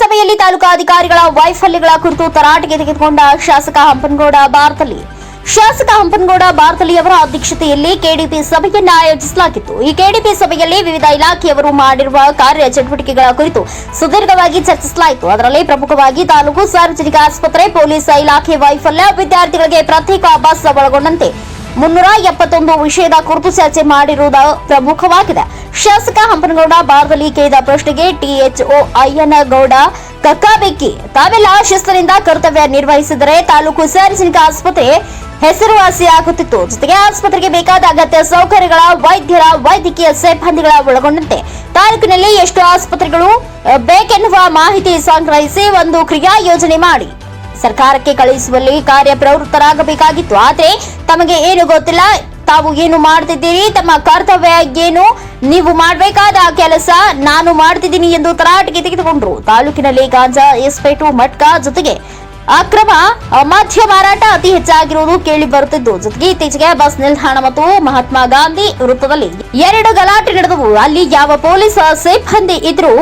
ಸಭೆಯಲ್ಲಿ ತಾಲೂಕಾ ಅಧಿಕಾರಿಗಳ ವೈಫಲ್ಯಗಳ ಕುರಿತು ತರಾಟೆಗೆ ತೆಗೆದುಕೊಂಡ ಶಾಸಕ ಹಂಪನಗೌಡ ಬಾರ್ತಲಿ ಶಾಸಕ ಹಂಪನಗೌಡ ಬಾರ್ತಲಿ ಅವರ ಅಧ್ಯಕ್ಷತೆಯಲ್ಲಿ ಕೆಡಿಪಿ ಸಭೆಯನ್ನು ಆಯೋಜಿಸಲಾಗಿತ್ತು. ಈ ಕೆಡಿಪಿ ಸಭೆಯಲ್ಲಿ ವಿವಿಧ ಇಲಾಖೆಯವರು ಮಾಡಿರುವ ಕಾರ್ಯ ಚಟುವಟಿಕೆಗಳ ಕುರಿತು ಸುದೀರ್ಘವಾಗಿ ಚರ್ಚಿಸಲಾಯಿತು. ಅದರಲ್ಲಿ ಪ್ರಮುಖವಾಗಿ ತಾಲೂಕು ಸಾರ್ವಜನಿಕ ಆಸ್ಪತ್ರೆ, ಪೊಲೀಸ್ ಇಲಾಖೆ ವೈಫಲ್ಯ, ವಿದ್ಯಾರ್ಥಿಗಳಿಗೆ ಪ್ರತ್ಯೇಕ ಬಸ್ ಒಳಗೊಂಡಂತೆ ಮುನ್ನೂರ ಎಪ್ಪತ್ತೊಂದು ವಿಷಯದ ಕುರಿತು ಚರ್ಚೆ ಮಾಡಿರುವುದು ಪ್ರಮುಖವಾಗಿದೆ. ಶಾಸಕ ಹಂಪನಗೌಡ, ಬಾರದಲ್ಲಿ ಕೇಳಿದ ಪ್ರಶ್ನೆಗೆ ಟಿಎಚ್ಒ ಅಯ್ಯನಗೌಡ, ಕಕ್ಕಾಬೆಕ್ಕಿ ತಾವೆಲ್ಲ ಶಿಸ್ತಿನಿಂದ ಕರ್ತವ್ಯ ನಿರ್ವಹಿಸಿದರೆ ತಾಲೂಕು ಸಾರ್ವಜನಿಕ ಆಸ್ಪತ್ರೆ ಹೆಸರುವಾಸಿಯಾಗುತ್ತಿತ್ತು ಜೊತೆಗೆ ಆಸ್ಪತ್ರೆಗೆ ಬೇಕಾದ ಅಗತ್ಯ ಸೌಕರ್ಯಗಳ, ವೈದ್ಯರ, ವೈದ್ಯಕೀಯ ಸಿಬ್ಬಂದಿಗಳ ಒಳಗೊಂಡಂತೆ ತಾಲೂಕಿನಲ್ಲಿ ಎಷ್ಟು ಆಸ್ಪತ್ರೆಗಳು ಬೇಕೆನ್ನುವ ಮಾಹಿತಿ ಸಂಗ್ರಹಿಸಿ ಒಂದು ಕ್ರಿಯಾ ಯೋಜನೆ ಮಾಡಿ. ಸರ್ಕಾರಕ್ಕೆ ಕಳುಹಿಸುವಲ್ಲಿ ಕಾರ್ಯಪ್ರವೃತ್ತರಾಗಬೇಕಾಗಿತ್ತು. ಆದ್ರೆ ತಮಗೆ ಏನು ಗೊತ್ತಿಲ್ಲ, ತಾವು ಏನು ಮಾಡ್ತಿದ್ದೀರಿ, ತಮ್ಮ ಕರ್ತವ್ಯ ಏನು, ನೀವು ಮಾಡಬೇಕಾದ ಕೆಲಸ ನಾನು ಮಾಡ್ತಿದ್ದೀನಿ ಎಂದು ತರಾಟೆಗೆ ತೆಗೆದುಕೊಂಡ್ರು. ತಾಲೂಕಿನಲ್ಲಿ ಗಾಂಜಾ ಎಸ್ಪೇಟು ಮಟ್ಕಾ ಜೊತೆಗೆ ಅಕ್ರಮ ಮಧ್ಯ ಮಾರಾಟ ಅತಿ ಹೆಚ್ಚಾಗಿರುವುದು ಕೇಳಿ ಬರುತ್ತಿದ್ದು. ಜೊತೆಗೆ ಇತ್ತೀಚೆಗೆ ಬಸ್ ನಿಲ್ದಾಣ ಮತ್ತು ಮಹಾತ್ಮ ಗಾಂಧಿ ವೃತ್ತದಲ್ಲಿ ಎರಡು ಗಲಾಟೆ ನಡೆದವು. ಅಲ್ಲಿ ಯಾವ ಪೊಲೀಸ್ ಸಿಬ್ಬಂದಿ ಇದ್ರು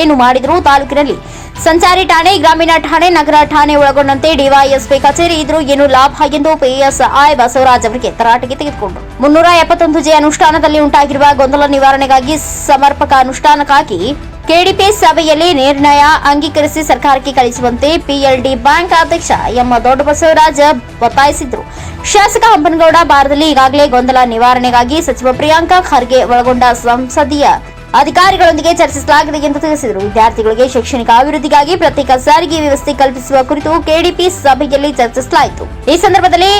ಏನು ಮಾಡಿದ್ರು ತಾಲೂಕಿನಲ್ಲಿ? ಸಂಚಾರಿ ಠಾಣೆ, ಗ್ರಾಮೀಣ ಠಾಣೆ, ನಗರ ಠಾಣೆ ಒಳಗೊಂಡಂತೆ ಡಿವೈಎಸ್ಪಿ ಕಚೇರಿ ಇದ್ರೂ ಏನು ಲಾಭ ಎಂದು ಪಿಎಸ್ಐ ಬಸವರಾಜ್ ಅವರಿಗೆ ತರಾಟೆಗೆ ತೆಗೆದುಕೊಂಡರು. ಮುನ್ನೂರ ಎಪ್ಪತ್ತೊಂದು ಜೆ ಅನುಷ್ಠಾನದಲ್ಲಿ ಉಂಟಾಗಿರುವ ಗೊಂದಲ ನಿವಾರಣೆಗಾಗಿ ಸಮರ್ಪಕ ಅನುಷ್ಠಾನಕ್ಕಾಗಿ ಕೆಡಿಪಿ ಸಭೆಯಲ್ಲಿ ನಿರ್ಣಯ ಅಂಗೀಕರಿಸಿ ಸರ್ಕಾರಕ್ಕೆ ಕಳಿಸುವಂತೆ ಪಿಎಲ್ಡಿ ಬ್ಯಾಂಕ್ ಅಧ್ಯಕ್ಷ ಎಂ ದೊಡ್ಡಬಸವರಾಜ್ ಒತ್ತಾಯಿಸಿದ್ರು. ಶಾಸಕ ಹಂಪನಗೌಡ ಬಾರದಲ್ಲಿ ಈಗಾಗಲೇ ಗೊಂದಲ ನಿವಾರಣೆಗಾಗಿ ಸಚಿವ ಪ್ರಿಯಾಂಕಾ ಖರ್ಗೆ ಒಳಗೊಂಡ ಸಂಸದೀಯ ಅಧಿಕಾರಿಗಳೊಂದಿಗೆ ಚರ್ಚಿಸಲಾಗಿದೆ ಎಂದು ತಿಳಿಸಿದರು. ವಿದ್ಯಾರ್ಥಿಗಳಿಗೆ ಶೈಕ್ಷಣಿಕ ಅಭಿವೃದ್ಧಿಗಾಗಿ ಪ್ರತ್ಯೇಕ ಸಾರಿಗೆ ವ್ಯವಸ್ಥೆ ಕಲ್ಪಿಸುವ ಕುರಿತು ಕೆಡಿಪಿ ಸಭೆಯಲ್ಲಿ ಚರ್ಚಿಸಲಾಯಿತು. ಈ ಸಂದರ್ಭದಲ್ಲಿ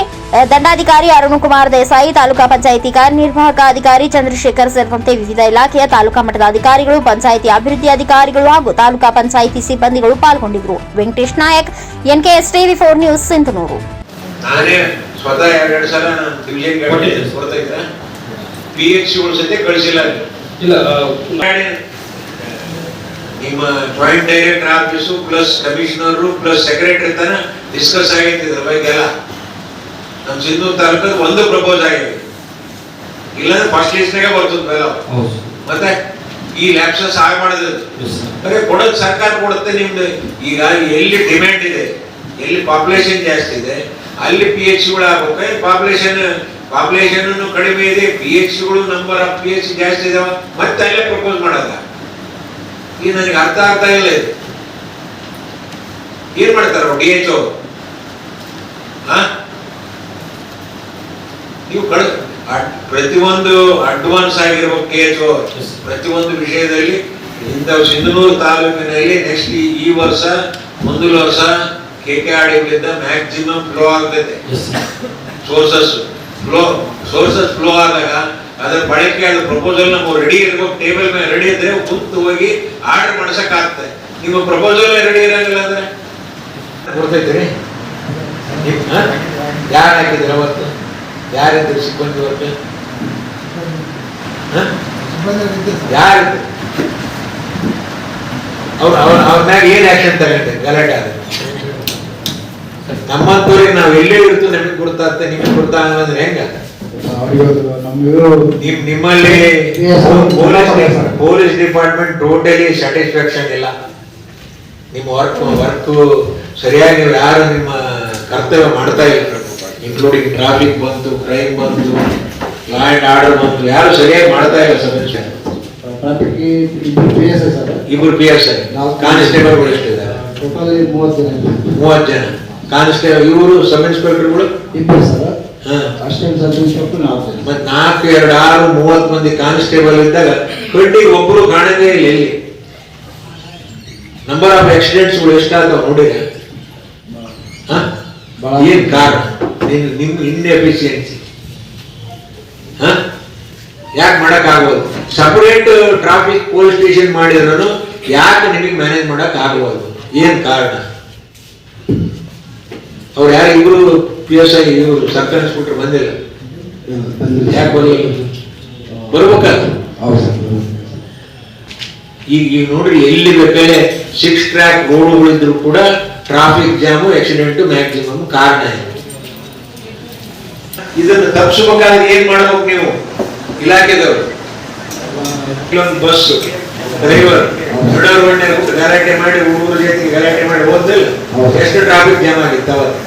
ದಂಡಾಧಿಕಾರಿ ಅರುಣ್ ಕುಮಾರ್ ದೇಸಾಯಿ, ತಾಲೂಕಾ ಪಂಚಾಯಿತಿ ಕಾರ್ಯನಿರ್ವಾಹಕ ಅಧಿಕಾರಿ ಚಂದ್ರಶೇಖರ್ ಸೇರಿದಂತೆ ವಿವಿಧ ಇಲಾಖೆಯ ತಾಲೂಕಾ ಮಟ್ಟದ ಅಧಿಕಾರಿಗಳು, ಪಂಚಾಯಿತಿ ಅಭಿವೃದ್ಧಿ ಅಧಿಕಾರಿಗಳು ಹಾಗೂ ತಾಲೂಕಾ ಪಂಚಾಯಿತಿ ಸಿಬ್ಬಂದಿಗಳು ಪಾಲ್ಗೊಂಡಿದ್ದರು. Venkatesh Nayak NKS TV four news Sindhanur P H C ಸದ್ಯ ಕಳಿಸಿಲ್ಲ. ಇಲ್ಲ ನಿಮ್ಮ joint director office plus commissioner plus secretary ತನ ಡಿಸ್ಕಸ್ ಆಗೈತೆ ಇದ್ರ ಬಗ್ಗೆ ಎಲ್ಲ ನಮ್ಮ ಸಿಂಧು ತಾಲೂಕದ ಒಂದು ಪ್ರಪೋಸ್ ಆಗಿದೆ ಇಲ್ಲಾಂದ್ರೆ ಫಸ್ಟ್ ಲಿಸ್ಟ್ನಾಗೆ ಬರ್ತದೆ ಬೇಲ ಮತ್ತೆ ಈ ಲ್ಯಾಪ್ಸಸ್ ಆಗ ಮಾಡಿದ್ರು. ಬರೀ ಕೊಡೋದು ಸರ್ಕಾರ ಕೊಡುತ್ತೆ ನಿಮ್ದು. ಈಗ ಎಲ್ಲಿ ಡಿಮ್ಯಾಂಡ್ ಇದೆ? ಎಲ್ಲಿ ಪಾಪ್ಯುಲೇಷನ್ ಜಾಸ್ತಿ ಇದೆ? ಅಲ್ಲಿ ಪಿ ಎಚ್ಗಳು ಆಗ್ಬೇಕು ಪಾಪ್ಯುಲೇಷನ್ ಪಾಪ್ಯುಲೇಷನ್ ಕಡಿಮೆ ಇದೆ ಪಿ ಎಚ್ಗಳು ನಂಬರ್ ಆಫ್ ಪಿ ಎಚ್ ಜಾಸ್ತಿ ಇದಾವ ಮತ್ತೆ ಅಲ್ಲೇ ಪ್ರಪೋಸ್ ಮಾಡಲ್ಲ ಈಗ ನನಗೆ ಅರ್ಥ ಆಗ್ತಾ ಇಲ್ಲ ಇದು. ಏನ್ ಮಾಡ್ತಾರ ಡಿ ಎಚ್ ನೀವು ಕಳ ಪ್ರತಿಯೊಂದು ಅಡ್ವಾನ್ಸ್ ಆಗಿರುವ ಕೆ ಎಚ್ ಓ ಪ್ರತಿಯೊಂದು ವಿಷಯದಲ್ಲಿ ಇಂಥ ಸಿಂಧನೂರು ತಾಲೂಕಿನಲ್ಲಿ ನೆಕ್ಸ್ಟ್ ಈ ವರ್ಷ ಮುಂದಿನ ವರ್ಷ K K R maximum flow ಆಗ್ತೈತೆ ಸೋರ್ಸಸ್ ಫ್ಲೋ ಸೋರ್ಸಸ್ ಫ್ಲೋ ಆದಾಗ ಅದರ ಬಳಕೆ ಆದ ಪ್ರಪೋಸಲ್ ನಾವು ರೆಡಿ ಇರ್ಬೇಕು ಟೇಬಲ್ ಮೇಲೆ ರೆಡಿ ಇದ್ರೆ ಕೂತು ಹೋಗಿ ಆರ್ಡರ್ ಮಾಡ್ಸಕ್ ಆಗ್ತದೆ ನಿಮ್ಮ ಪ್ರಪೋಸಲ್ ರೆಡಿ ಇರಂಗಿಲ್ಲ ಅಂದ್ರೆ? ಗೊತ್ತೈತ್ರಿ ಯಾರು ಹಾಕಿದ್ರ ಅವತ್ತು? ಯಾರಿದ್ರು ಸಿಬ್ಬಂದಿ ವರ್ಗ ಯಾರು ಅವ್ರ ಅವ್ರ ಅವ್ರ ಮ್ಯಾಗ ಏನ್ ಆಕ್ಷನ್ ತಗೊಂಡೆ ಗಲಾಟೆ ಆದ್ರೆ ನಮ್ಮಂತವ್ರಿಗೆ ನಾವ್ ಎಲ್ಲೇ ಇರ್ತು ನಿಮ್ಗೆ ಗುರ್ತಾಗ್ತದೆ ನಿಮಗೆ ಕೊಡ್ತಾ ಅಂದ್ರೆ ಹೆಂಗ? ನಿಮ್ ನಿಮ್ಮಲ್ಲಿ. ಪೊಲೀಸ್ ಡಿಪಾರ್ಟ್ಮೆಂಟ್ ಟೋಟಲಿ ಸ್ಯಾಟಿಸ್ಫ್ಯಾಕ್ಷನ್ ಇಲ್ಲ. ನಿಮ್ಮ ವರ್ಕ್ ವರ್ಕ್ ಸರಿಯಾಗಿ ನೀವು ಯಾರು ನಿಮ್ಮ ಕರ್ತವ್ಯ ಮಾಡ್ತಾ ಇಲ್ಲ. ಇನ್ಕ್ಲೂಡಿಂಗ್ ಟ್ರಾಫಿಕ್ ಬಂತು ಕ್ರೈಮ್ ಬಂತು ಲಾ ಅಂಡ್ ಆರ್ಡರ್ ಬಂತು ಯಾರು ಸರಿಯಾಗಿ ಮಾಡ್ತಾ ಇಲ್ಲ ಸರ್ ಇಬ್ರು ಪಿ ಎಸ್ ಐ ಕಾನ್ಸ್ಟೇಬಲ್. ಮೂವತ್ತು ಜನ. ಕಾನ್ಸ್ಟೇಬಲ್ ಇವರು ಸಬ್ ಇನ್ಸ್ಪೆಕ್ಟರ್ಗಳು ಇಬ್ಬರು ಸರ್. ಸಬ್ ಇನ್ಸ್ಪೆಕ್ಟರ್ ನಾಲ್ಕು ಜನ. ಮತ್ ನಾಲ್ಕು ಎರಡು ಆರು ಮೂವತ್ತು ಮಂದಿ ಕಾನ್ಸ್ಟೇಬಲ್ ಇದ್ದಾಗ ಟ್ವೆಂಟಿ ಒಬ್ರು ಕಾಣದೇ ಇಲ್ಲ ಇಲ್ಲಿ ನಂಬರ್ ಆಫ್ ಆಕ್ಸಿಡೆಂಟ್ಸ್ಗಳು ಎಷ್ಟಾಗ್ತಾವ ನೋಡಿರ ಏನ್ ಕಾರಣ? ನಿಮ್ ಇನ್ಎಫಿಷಿಯನ್ಸಿ ಯಾಕೆ ಮಾಡಕ್ ಆಗೋದು ಸಪರೇಟ್ ಟ್ರಾಫಿಕ್ ಪೊಲೀಸ್ ಸ್ಟೇಷನ್ ಮಾಡಿದ್ರು ಯಾಕೆ ನಿಮಗೆ ಮ್ಯಾನೇಜ್ ಮಾಡಕ್ ಆಗ್ಬೋದು ಏನ್ ಕಾರಣ? ಅವ್ರು ಯಾರು ಇವರು ಪಿ ಎಸ್ ಐ ಇವರು ಸರ್ಕಾರ ಇನ್ಸ್ಪೆಕ್ಟರ್ ಬಂದಿಲ್ಲ. ಯಾಕೆ ಬರಲಿಲ್ಲ ಬರ್ಬೇಕಲ್ಲ ಈಗ ಈಗ ನೋಡ್ರಿ ಎಲ್ಲಿ ಬೇಕಾದ್ರೆ ಸಿಕ್ಸ್ ಟ್ರ್ಯಾಕ್ ರೋಡುಗಳಿದ್ರು ಕೂಡ ಟ್ರಾಫಿಕ್ ಜಾಮು ಆಕ್ಸಿಡೆಂಟ್ ಮ್ಯಾಕ್ಸಿಮಮ್ ಕಾರಣ ಇದೆ. ಇದನ್ನು ತಪ್ಪಿಸಬೇಕಾದ್ರೆ ಏನ್ ಮಾಡ್ಬೇಕು ನೀವು? ಇಲಾಖೆದವರು. ಇಲ್ಲೊಂದು ಬಸ್ ಡ್ರೈವರ್ ದೊಡ್ಡವ್ರ ಗಲಾಟೆ ಮಾಡಿ ಊರು ಜೊತೆ ಗಲಾಟೆ ಜಾಮ್ ಆಗಿತ್ತು ಅವತ್ತು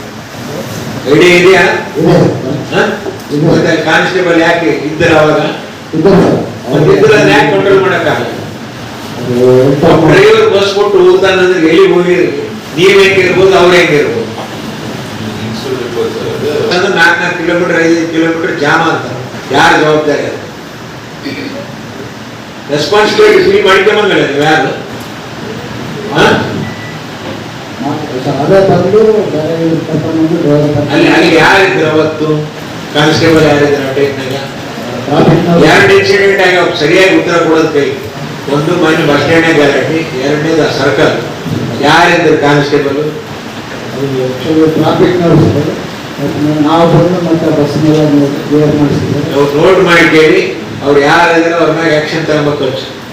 ಐಡಿಯಾ ಇದೆಯಾ? ಕಾನ್ಸ್ಟೇಬಲ್ ಯಾಕೆ ಇದ್ದರು ಅವಾಗ? ಇದೆ. ಸರ್ ಮತ್ತೆ ಇದ್ರೆ ಅದ್ನ ಯಾಕೆ ಕಂಟ್ರೋಲ್ ಮಾಡಕ್ಕಾಗಲ್ಲ? ಡ್ರೈವರ್ ಬಸ್ ಕೊಟ್ಟು ಹೋಗ್ತಾನಂದ್ರೆ ಎಲ್ಲಿ ಹೋಗಿರಿ ನೀವ್ ಹೆಂಗಿರ್ಬೋದು ಅವ್ರು ಅವ್ರ ಅಂದ್ರೆ ನಾಲ್ಕು ನಾಲ್ಕು ಕಿಲೋಮೀಟರ್ ಐದು ಕಿಲೋಮೀಟರ್ ಜಾಮ ಅಂತ. ಯಾರು ಜವಾಬ್ದಾರಿ ರೆಸ್ಪಾನ್ಸಿಬಿಲಿಟಿ ಫೀಲ್ ಮಾಡ್ಕೊಂಬಂಗಲ್ಲ ನೀವು ಯಾರು ಅದೇ ತಂದು ಬೇರೆ ಅಲ್ಲಿ ಅಲ್ಲಿ ಯಾರಿದ್ರು ಅವತ್ತು? ಕಾನ್ಸ್ಟೇಬಲ್ ಯಾರಿದ್ರು ಆ ಟೈಮ್ನಾಗ ಎರಡು ಇನ್ಸಿಡೆಂಟ್ ಆಗಿ ಅವ್ರು ಸರಿಯಾಗಿ ಉತ್ತರ ಕೊಡೋದು ಕೈ ಒಂದು ಮನೆ ಬಸ್ ಸ್ಟ್ಯಾಂಡ್ ಗ್ಯಾರಂಟಿ ಎರಡನೇದು ಸರ್ಕಲ್ ಯಾರಿದ್ರು ಕಾನ್ಸ್ಟೇಬಲ್? ಸರ್. ಮತ್ತೆ ನಾವು ಬಂದು ಮತ್ತೆ ಬಸ್ ಮೇಲೆ ಮಾಡಿಸಿದ್ರೆ. ಅವ್ರು ನೋಟ್ ಮಾಡಿ ಕೇಳಿ ಅವ್ರು ಯಾರಿದ್ರು ಅವ್ರ ಮ್ಯಾಗ ಆಕ್ಷನ್ ತಗೋಬೇಕು